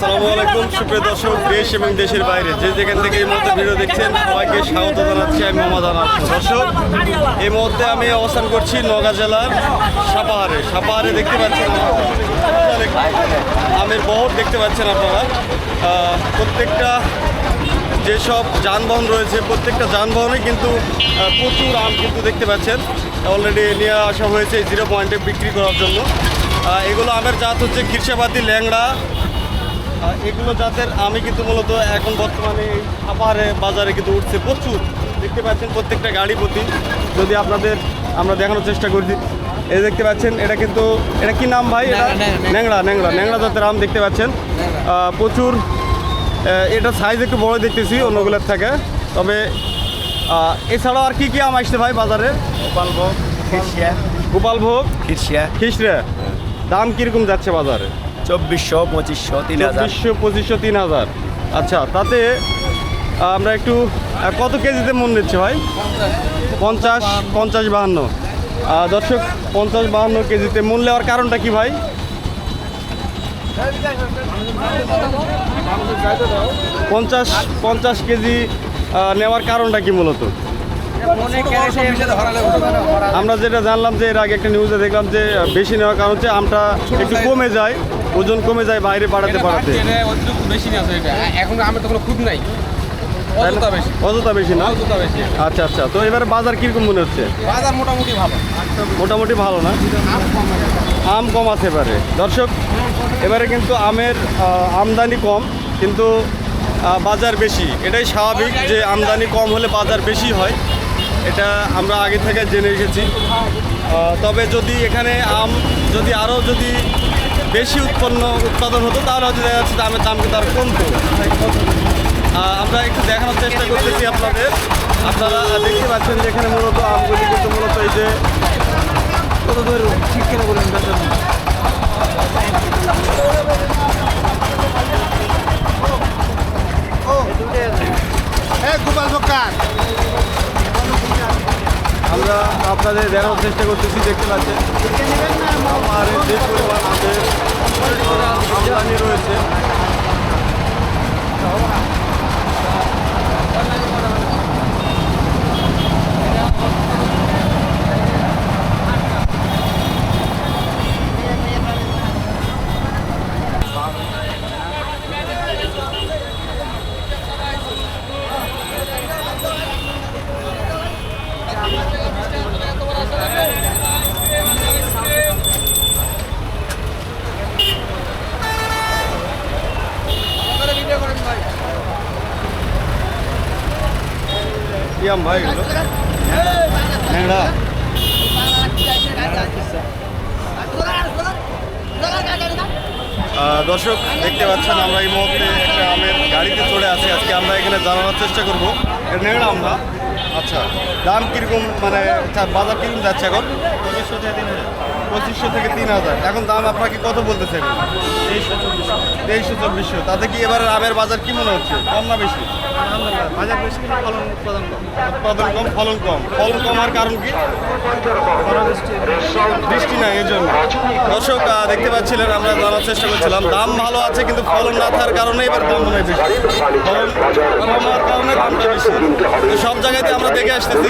আসসালামু আলাইকুম, সুপ্রিয় দর্শক, দেশ এবং দেশের বাইরে। যে যেখান থেকে এই মুহূর্তে ভিডিও দেখছেন, সবাইকে স্বাগত জানাচ্ছি আমি মোহাম্মদ আনাস দর্শক, এই মুহূর্তে আমি অবস্থান করছি নওগাঁ জেলার সাপাহারে সাপাহারে দেখতে পাচ্ছেন আমের বহর দেখতে পাচ্ছেন আপনারা। প্রত্যেকটা যেসব যানবাহন রয়েছে, প্রত্যেকটা যানবাহনে কিন্তু প্রচুর আম কিন্তু দেখতে পাচ্ছেন। অলরেডি নিয়ে আসা হয়েছে জিরো পয়েন্টে বিক্রি করার জন্য। এগুলো আমের জাত হচ্ছে খিরসাবাতি, ল্যাংড়া এগুলো জাতের আমি কিন্তু মূলত এখন বর্তমানে এই আপারে বাজারে কিন্তু উঠছে প্রচুর। দেখতে পাচ্ছেন প্রত্যেকটা গাড়ি প্রতি। যদি আপনাদের আমরা দেখানোর চেষ্টা করছি এই দেখতে পাচ্ছেন এটা কিন্তু এটা কি নাম ভাই? এটা ন্যাংড়া ন্যাংড়া। ন্যাংড়া জাতের আম দেখতে পাচ্ছেন। প্রচুর এটা সাইজ একটু বড় দেখতেছি অন্যগুলোর থেকে। তবে এছাড়াও আর কি কি আম আসছে ভাই বাজারে? গোপালভোগ গোপালভোগ খিসড়ে দাম কীরকম যাচ্ছে বাজারে? চব্বিশশো পঁচিশশো, তিন হাজার। চব্বিশশো পঁচিশশো, তিন হাজার। আচ্ছা তাতে আমরা একটু কত কেজিতে মন নিচ্ছে ভাই? পঞ্চাশ পঞ্চাশ বাহান্ন। দর্শক, পঞ্চাশ বাহান্ন কেজিতে মূল নেওয়ার কারণটা কি ভাই? পঞ্চাশ পঞ্চাশ কেজি নেওয়ার কারণটা কি মূলত? আমরা যেটা জানলাম যে এর আগে একটা নিউজে দেখলাম যে বেশি নেওয়ার কারণ হচ্ছে আমটা একটু কমে যায় ওজন কমে যায় বাইরে বাড়াতে বাড়াতে বেশি না এখন আমার তো কোনো খুদ নাই। অযথা বেশি। না? আচ্ছা আচ্ছা। তো এবারে বাজার কীরকম মনে হচ্ছে? বাজার মোটামুটি ভালো। মোটামুটি ভালো না? আম কম আছে এবারে। দর্শক এবারে কিন্তু আমের আমদানি কম কিন্তু বাজার বেশি। এটাই স্বাভাবিক যে আমদানি কম হলে বাজার বেশি হয়। এটা আমরা আগে থেকে জেনে রেখেছি। তবে যদি এখানে আম, যদি আরও যদি বেশি উৎপন্ন, উৎপাদন হতো, তাহলে হয়তো দেখা যাচ্ছে আমের দাম কিন্তু আরও কমতো। আমরা একটু দেখানোর চেষ্টা করতেছি আপনাদের। আপনারা দেখতে পাচ্ছেন যে এখানে মূলত আমগুলি কিন্তু মূলত এই যে কত দূর ঠিক কেন বলুন আমরা আপনাদের দেখানোর চেষ্টা করতেছি দেখতে পাচ্ছেন। আমার যে পরিমাণ আমাদের আমদানি রয়েছে। কি ভাই আহ, দর্শক দেখতে পাচ্ছেন আমরা এই মুহূর্তে একটা আমের গাড়িতে চলে আসি আজকে আমরা এখানে জানানোর চেষ্টা করব। নেংড়া আমরা। আচ্ছা দাম কীরকম মানে বাজার কীরকম যাচ্ছে এখন? পঁচিশশো থেকে তিন হাজার। এখন দাম আপনাকে কত বলতেছে তেইশশো চব্বিশশো। তাতে কি এবার আমের বাজার কি মনে হচ্ছে? কম না বেশি? বাজার বেশি ফলন উৎপাদন কম। উৎপাদন কম ফলন কম। ফলন কমার কারণ কি? বৃষ্টি নাই এই জন্য। দর্শক দেখতে পাচ্ছিলেন আমরা জানার চেষ্টা করছিলাম। দাম ভালো আছে কিন্তু ফলন না থাকার কারণে এবার দাম মনে হয় বেশি ফলন কমার কারণে দামটা বেশি। সব জায়গাতে আমরা দেখে আসতেছি